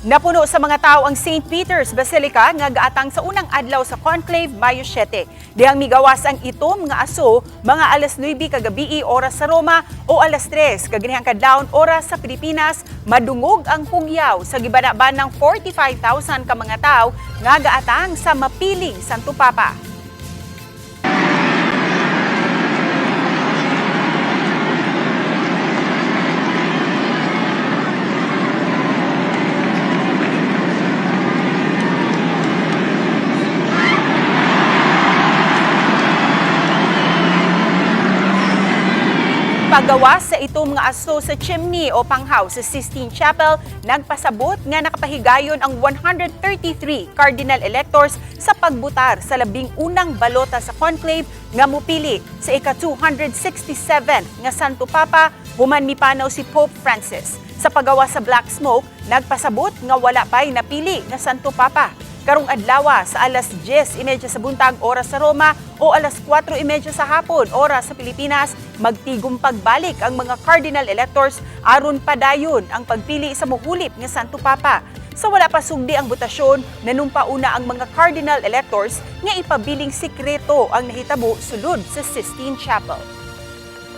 Napuno sa mga tao ang St. Peter's Basilica nga gaatang sa unang adlaw sa conclave Mayo 7. Dihang migawas ang itom nga aso mga alas 9 kagabi oras sa Roma o alas 3 kaganihang kadlawon oras sa Pilipinas madungog ang pugyaw sa gibana-banang 45,000 ka mga tao nga gaatang sa mapiling Santo Papa. Pagawas sa itom nga aso sa chimney o panghaw sa Sistine Chapel, nagpasabot nga nakapahigayon ang 133 cardinal electors sa pagbutar sa labing unang balota sa conclave nga mupili sa ika-267 nga Santo Papa human mipanaw si Pope Francis. Sa pagawa sa Black Smoke, nagpasabot nga wala pa'y napili nga Santo Papa. Karong adlawa sa alas 10.30 sa buntag oras sa Roma o alas 4.30 sa hapon oras sa Pilipinas, magtigong pagbalik ang mga cardinal electors aron padayon ang pagpili sa muhulip nga Santo Papa. Sa wala pa sugdi ang botasyon, nanumpauna ang mga cardinal electors nga ipabiling sikreto ang nahitabo sulod sa Sistine Chapel.